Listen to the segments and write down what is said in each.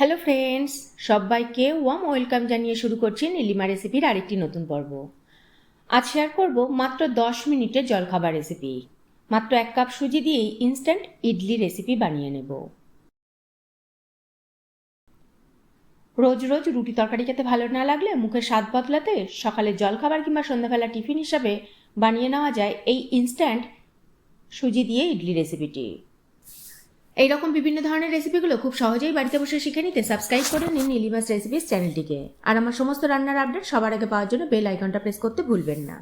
Hello friends সবাইকে warm welcome জানিয়ে শুরু করছি নীলিমা রেসিপির আরেকটি নতুন পর্ব। আজ শেয়ার করব মাত্র দশ মিনিটের জলখাবার রেসিপি মাত্র এক কাপ সুজি দিয়েই ইনস্ট্যান্ট ইডলি রেসিপি বানিয়ে নেব। রোজ রোজ রুটি তরকারি খেতে ভালো না লাগলে মুখে স্বাদ বদলাতে সকালে জলখাবার কিংবা সন্ধ্যাবেলা টিফিন হিসাবে বানিয়ে নেওয়া যায় এই ইনস্ট্যান্ট সুজি দিয়ে ইডলি রেসিপিটি এইরকম বিভিন্ন ধরনের রেসিপিগুলো খুব সহজেই বাড়িতে বসে শিখে নিতে সাবস্ক্রাইব করে নিন নীলিমাস রেসিপিস চ্যানেলটিকে আর আমার সমস্ত রান্নার আপডেট সবার আগে পাওয়ার জন্য বেল আইকনটা প্রেস করতে ভুলবেন না।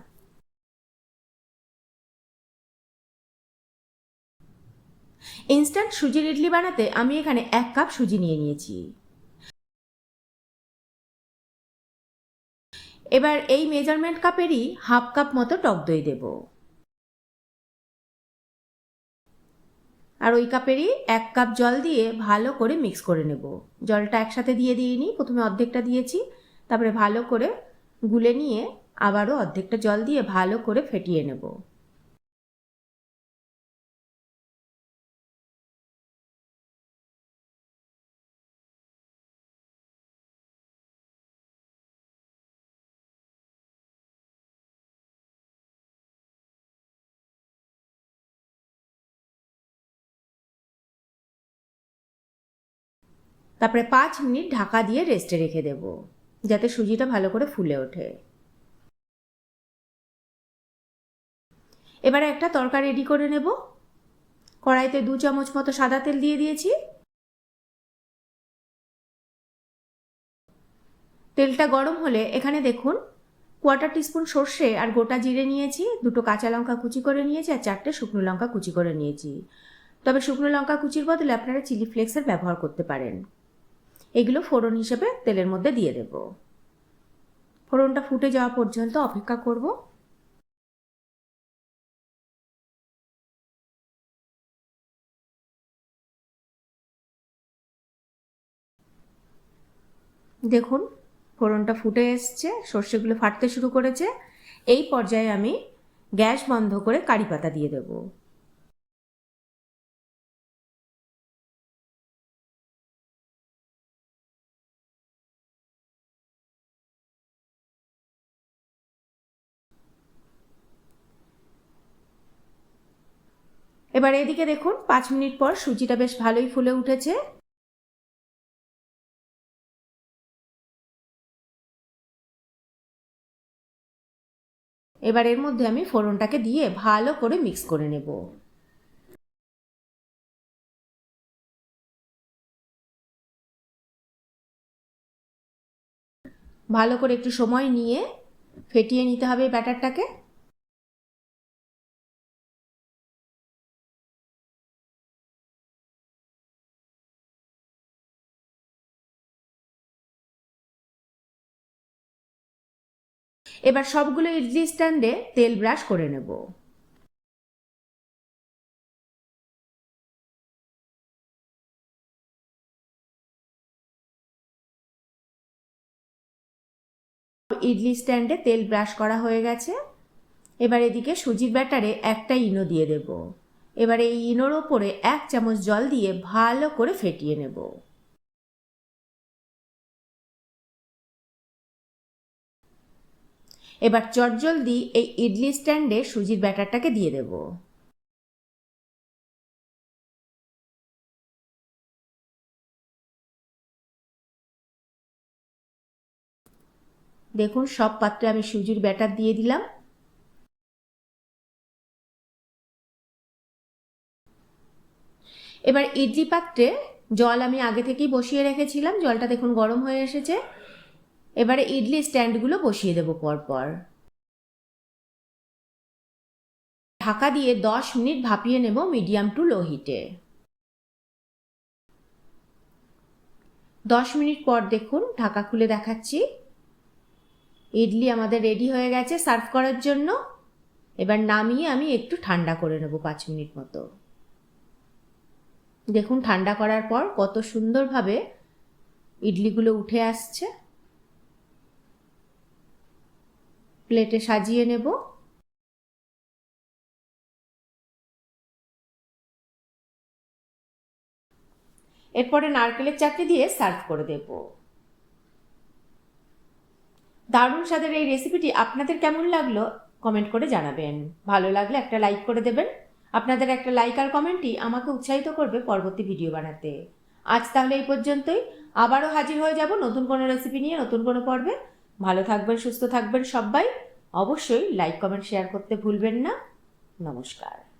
ইনস্ট্যান্ট সুজির ইডলি বানাতে আমি এখানে এক কাপ সুজি নিয়ে নিয়েছি। এবার এই মেজারমেন্ট কাপেরই হাফ কাপ মতো টক দই দেবো। আর ওই কাপেরই এক কাপ জল দিয়ে ভালো করে মিক্স করে নেব। জলটা একসাথে দিয়ে দিইনি, প্রথমে অর্ধেকটা দিয়েছি, তারপরে ভালো করে গুলে নিয়ে আবারও অর্ধেকটা জল দিয়ে ভালো করে ফেটিয়ে নেব। তারপরে পাঁচ মিনিট ঢাকা দিয়ে রেস্টে রেখে দেব, যাতে সুজিটা ভালো করে ফুলে ওঠে। এবারে একটা তরকা রেডি করে নেব। কড়াইতে দু চামচ মতো সাদা তেল দিয়ে দিয়েছি। তেলটা গরম হলে এখানে দেখুন কোয়ার্টার টিস্পুন সর্ষে আর গোটা জিরে নিয়েছি, দুটো কাঁচা লঙ্কা কুচি করে নিয়েছি আর চারটে শুকনো লঙ্কা কুচি করে নিয়েছি। তবে শুকনো লঙ্কা কুচির বদলে আপনারা চিলি ফ্লেক্সের ব্যবহার করতে পারেন। এগুলো ফোড়ন হিসেবে তেলের মধ্যে দিয়ে দেব। ফোড়নটা ফুটে যাওয়া পর্যন্ত অপেক্ষা করব। দেখুন, ফোড়নটা ফুটে এসছে, সর্ষেগুলো ফাটতে শুরু করেছে। এই পর্যায়ে আমি গ্যাস বন্ধ করে কারি পাতা দিয়ে দেবো। এবার এদিকে দেখুন, পাঁচ মিনিট পর সুজিটা বেশ ভালোই ফুলে উঠেছে। এবার এর মধ্যে আমি ফোড়নটাকে দিয়ে ভালো করে মিক্স করে নেব। ভালো করে একটু সময় নিয়ে ফেটিয়ে নিতে হবে ব্যাটারটাকে। এবার সবগুলো ইডলি স্ট্যান্ডে তেল ব্রাশ করে নেব। ইডলি স্ট্যান্ডে তেল ব্রাশ করা হয়ে গেছে। এবার এদিকে সুজির ব্যাটারে একটা ইনো দিয়ে দেব। এবার এই ইনোর ওপরে এক চামচ জল দিয়ে ভালো করে ফেটিয়ে নেব। এবার চটজলদি এই ইডলি স্ট্যান্ডে সুজির ব্যাটারটাকে দিয়ে দেব। দেখুন, সব পাত্রে আমি সুজির ব্যাটার দিয়ে দিলাম। এবার ইডলি পাত্রে জল আমি আগে থেকেই বসিয়ে রেখেছিলাম। জলটা দেখুন গরম হয়ে এসেছে। এবারে ইডলি স্ট্যান্ডগুলো বসিয়ে দেবো পরপর। ঢাকা দিয়ে দশ মিনিট ভাপিয়ে নেব মিডিয়াম টু লো হিটে। দশ মিনিট পর দেখুন ঢাকা খুলে দেখাচ্ছি। ইডলি আমাদের রেডি হয়ে গেছে সার্ভ করার জন্য। এবার নামিয়ে আমি একটু ঠান্ডা করে নেব পাঁচ মিনিট মতো। দেখুন ঠান্ডা করার পর কত সুন্দরভাবে ইডলিগুলো উঠে আসছে। প্লেটে সাজিয়ে নেব। এরপরে নারকেলের চাটনি দিয়ে সার্ভ করে দেব। দারুণ স্বাদের এই রেসিপিটি আপনাদের কেমন লাগল কমেন্ট করে জানাবেন। ভালো লাগলে একটা লাইক করে দেবেন। আপনাদের একটা লাইক আর কমেন্টই আমাকে উৎসাহিত করবে পরবর্তী ভিডিও বানাতে। আজ তাহলে এই পর্যন্তই। আবারও হাজির হয়ে যাব নতুন কোনো রেসিপি নিয়ে, নতুন কোনো পর্বে। ভালো থাকবেন সুস্থ থাকবেন সবাই। অবশ্যই লাইক কমেন্ট শেয়ার করতে ভুলবেন না। নমস্কার।